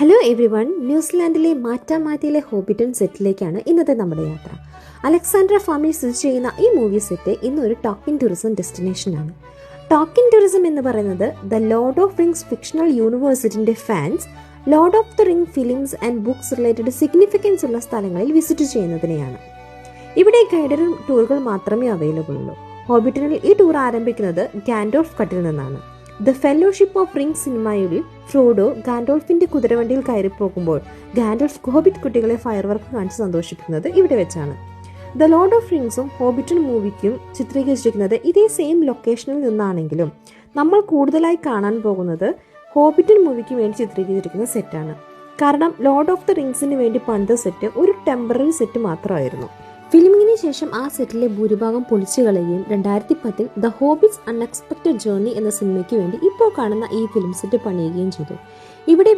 Hello everyone ന്യൂസിലാൻഡിലെ മാറ്റാമാറ്റിയിലെ Hobbiton സെറ്റിലേക്കാണ് ഇന്നത്തെ നമ്മുടെ യാത്ര. അലക്സാൻഡ്ര ഫാമിൽ സ്ഥിതി ചെയ്യുന്ന ഈ മൂവി സെറ്റ് ഇന്നൊരു ടോക്കിൻ ടൂറിസം ഡെസ്റ്റിനേഷനാണ് ടോക്കിൻ ടൂറിസം എന്ന് പറയുന്നത് the Lord of Rings fictional യൂണിവേഴ്സിറ്റിന്റെ fans Lord of the Ring films and books related significance ഉള്ള സ്ഥലങ്ങളിൽ വിസിറ്റ് ചെയ്യുന്നതിനെയാണ്. ഇവിടെ ഗൈഡഡ് ടൂറുകൾ മാത്രമേ അവൈലബിൾ ഉള്ളൂ. ഹോബിറ്റനിൽ ഈ ടൂർ ആരംഭിക്കുന്നത് ഗാൻഡോഫ് കട്ടിൽ നിന്നാണ്. ദ ഫെലോഷിപ്പ് ഓഫ് റിംഗ് സിനിമയിൽ ഫ്രോഡോ ഗാൻഡോൾഫിന്റെ കുതിരവണ്ടിയിൽ കയറി പോകുമ്പോൾ ഗാൻഡോൾഫ് ഹോബിറ്റ് കുട്ടികളെ ഫയർ വർക്ക് കാണിച്ച് സന്തോഷിപ്പിക്കുന്നത് ഇവിടെ വെച്ചാണ്. ദ ലോർഡ് ഓഫ് റിംഗ്സും ഹോബിറ്റൺ മൂവിക്കും ചിത്രീകരിച്ചിരിക്കുന്നത് ഇതേ സെയിം ലൊക്കേഷനിൽ നിന്നാണെങ്കിലും നമ്മൾ കൂടുതലായി കാണാൻ പോകുന്നത് ഹോബിറ്റൺ മൂവിക്ക് വേണ്ടി ചിത്രീകരിച്ചിരിക്കുന്ന സെറ്റാണ്. കാരണം ലോർഡ് ഓഫ് ദ റിങ്സിന് വേണ്ടി പണിത സെറ്റ് ഒരു ടെമ്പററി സെറ്റ് മാത്രമായിരുന്നു. ഫിലിമിങ്ങിന് ശേഷം ആ സെറ്റിലെ ഭൂരിഭാഗം പൊളിച്ചു കളയുകയും രണ്ടായിരത്തി പത്തിൽ ദ ഹോബിസ് അൺഎക്സ്പെക്ടഡ് ജേർണി എന്ന സിനിമയ്ക്ക് വേണ്ടി ഇപ്പോൾ കാണുന്ന ഈ ഫിലിം സെറ്റ് പണിയുകയും ചെയ്തു. ഇവിടെ